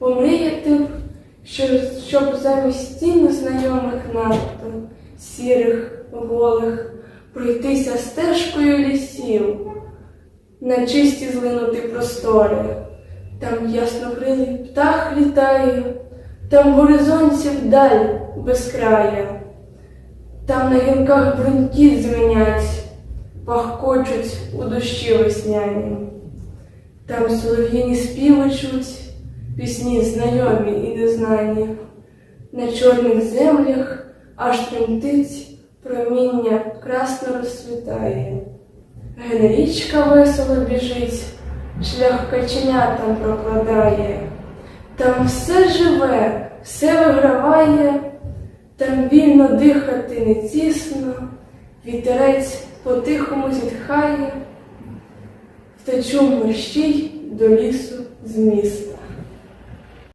Б, що, щоб замість стін знайомих надто, сірих, голих, пройтися стежкою лісів, на чисті злинути простори. Там яснокрилий птах літає, там горизонті вдаль безкрая, там на гілках бруньки дзвенять, пахкочуть у дощі весняні. Там солов'їні співи чуть, пісні знайомі і незнані. На чорних землях аж тремтить проміння красно розцвітає. Ген річка весело біжить, шлях каченятам прокладає. Там все живе, все виграває, там вільно дихати не тісно, вітерець по-тихому зітхає, втечу мерщій до лісу з міста.